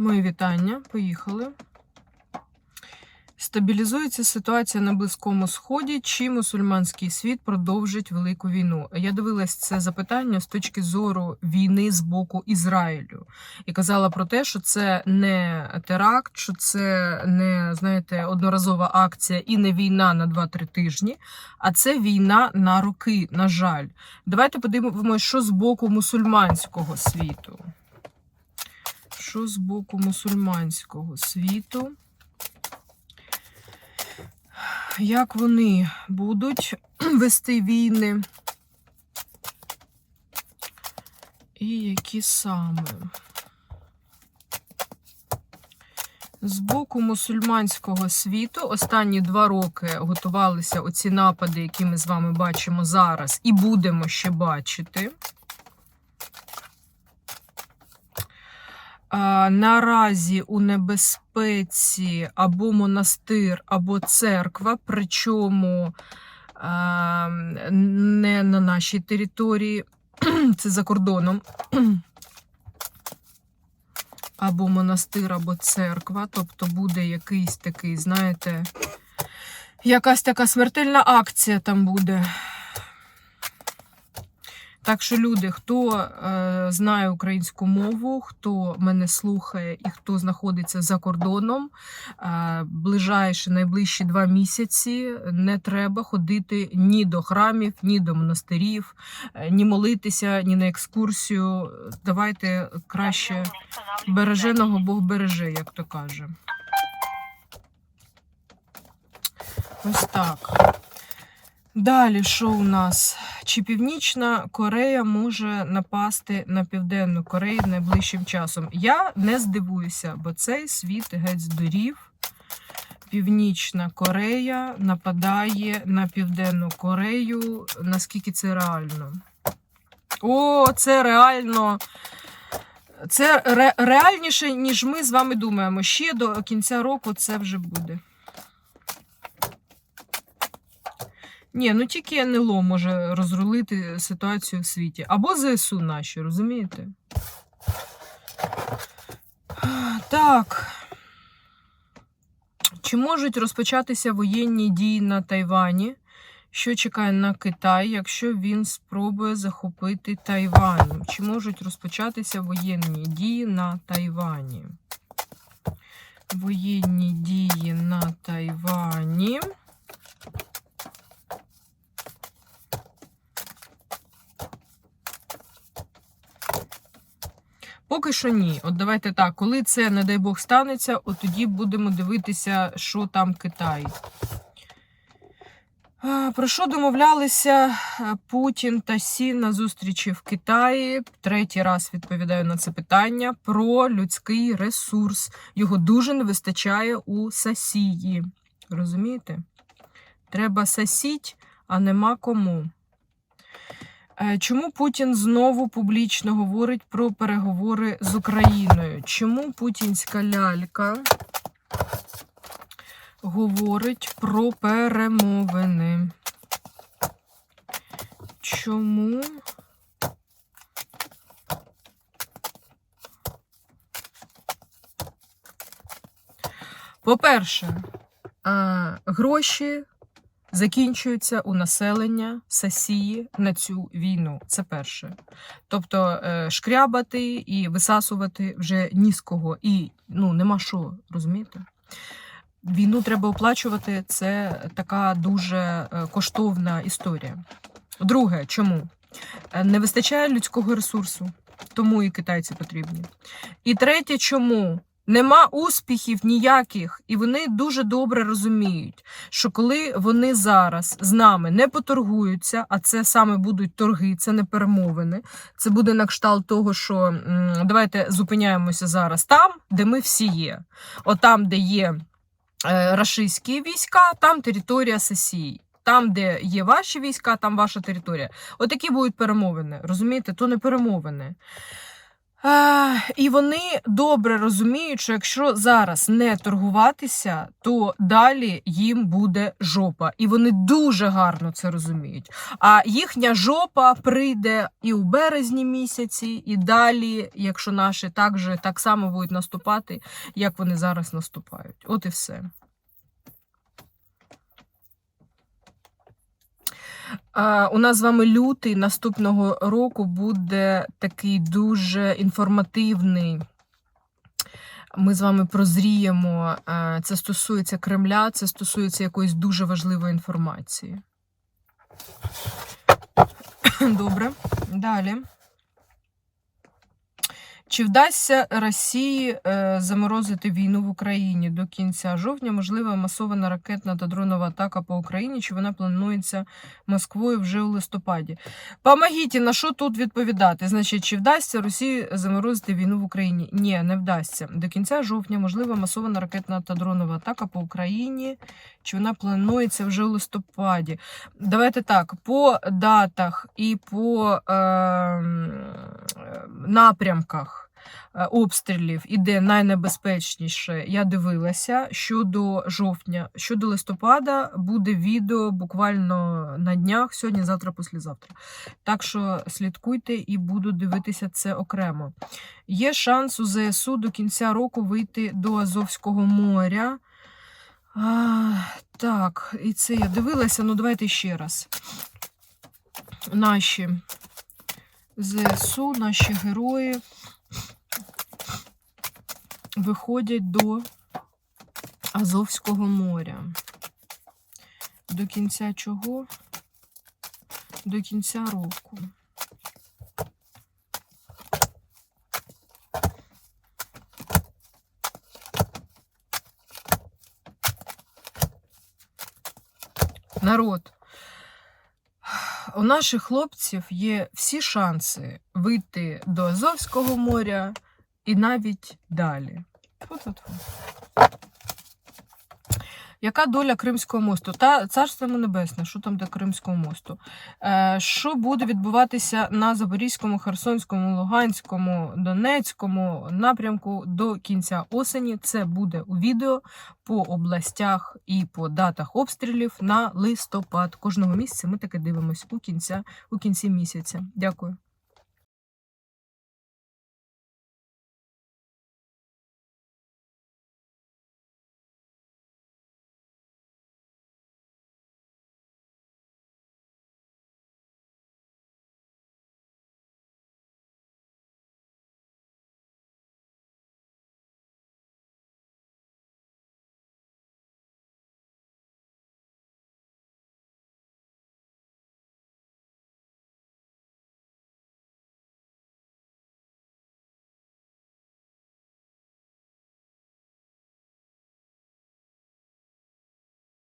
Мої вітання. Поїхали. Стабілізується ситуація на Близькому Сході, чи мусульманський світ продовжить велику війну? Я дивилась це запитання з точки зору війни з боку Ізраїлю і казала про те, що це не теракт, що це не знаєте одноразова акція і не війна на 2-3 тижні, а це війна на роки. На жаль, давайте подивимося, що з боку мусульманського світу. Що з боку мусульманського світу? Як вони будуть вести війни? І які саме? З боку мусульманського світу останні два роки готувалися оці напади, які ми з вами бачимо зараз, і будемо ще бачити. Наразі у небезпеці або монастир, або церква, причому не на нашій території, це за кордоном. Або монастир, або церква, тобто буде якийсь такий, знаєте, якась така смертельна акція там буде. Так що, люди, хто е, знає українську мову, хто мене слухає і хто знаходиться за кордоном, е, ближайші найближчі два місяці не треба ходити ні до храмів, ні до монастирів, е, ні молитися, ні на екскурсію. Давайте краще береженого Бог береже, як то каже. Ось так. Далі, що у нас? Чи Північна Корея може напасти на Південну Корею найближчим часом? Я не здивуюся, бо цей світ геть здурів. Північна Корея нападає на Південну Корею. Наскільки це реально? О, це реально. Це ре, реальніше, ніж ми з вами думаємо. Ще до кінця року це вже буде. Ні, ну тільки НЛО може розрулити ситуацію в світі. Або ЗСУ наші, розумієте? Так. Чи можуть розпочатися воєнні дії на Тайвані? Що чекає на Китай, якщо він спробує захопити Тайвань? Чи можуть розпочатися воєнні дії на Тайвані? Воєнні дії на Тайвані. Поки що ні. От давайте так, коли це, не дай Бог, станеться, от тоді будемо дивитися, що там Китай. Про що домовлялися Путін та Сі на зустрічі в Китаї? Третій раз відповідаю на це питання про людський ресурс. Його дуже не вистачає у Сасії. Розумієте? Треба сасіть, а нема кому. Е, Чому Путін знову публічно говорить про переговори з Україною? Чому путінська лялька говорить про перемовини? Чому? По-перше, гроші закінчуються у населення Сасії на цю війну. Це перше. Тобто е, шкрябати і висасувати вже ні з кого. І ну нема що, розумієте? Війну треба оплачувати. Це така дуже е, коштовна історія. Друге, чому? Е, Не вистачає людського ресурсу, тому і китайці потрібні. І третє, чому? Нема успіхів ніяких, і вони дуже добре розуміють, що коли вони зараз з нами не поторгуються, а це саме будуть торги, це не перемовини. Це буде на кшталт того, що давайте зупиняємося зараз там, де ми всі є. От там, де є е, рашистські війська, там територія сесії. Там, де є ваші війська, там ваша територія. Отакі будуть перемовини. Розумієте, то не перемовини. І вони добре розуміють, що якщо зараз не торгуватися, то далі їм буде жопа. І вони дуже гарно це розуміють. А їхня жопа прийде і у березні місяці, і далі, якщо наші так же так само будуть наступати, як вони зараз наступають. От і все. У нас з вами лютий наступного року буде такий дуже інформативний. Ми з вами прозріємо. Це стосується Кремля, це стосується якоїсь дуже важливої інформації. Добре. Далі. Чи вдасться Росії е, заморозити війну в Україні до кінця жовтня? Можлива масована ракетна та дронова атака по Україні? Чи вона планується Москвою вже у листопаді? Помогіть, на що тут відповідати? Значить, чи вдасться Росії заморозити війну в Україні? Ні, не вдасться. До кінця жовтня можлива масована ракетна та дронова атака по Україні. Чи вона планується вже у листопаді? Давайте так, по датах і по е, напрямках обстрілів іде найнебезпечніше. Я дивилася щодо жовтня, щодо листопада буде відео буквально на днях, сьогодні, завтра, післязавтра. Так що слідкуйте і буду дивитися це окремо. Є шанс у ЗСУ до кінця року вийти до Азовського моря. А, так, і це я дивилася, ну давайте ще раз. Наші ЗСУ, наші герої виходять до Азовського моря. До кінця чого? До кінця року. Народ. У наших хлопців є всі шанси вийти до Азовського моря і навіть далі. Тьфу-тьфу-тьфу. Яка доля Кримського мосту? Та царство небесне, що там до Кримського мосту? Е, що буде відбуватися на Запорізькому, Херсонському, Луганському, Донецькому напрямку до кінця осені? Це буде у відео по областях і по датах обстрілів на листопад. Кожного місяця ми таке дивимося у кінця, у кінці місяця. Дякую.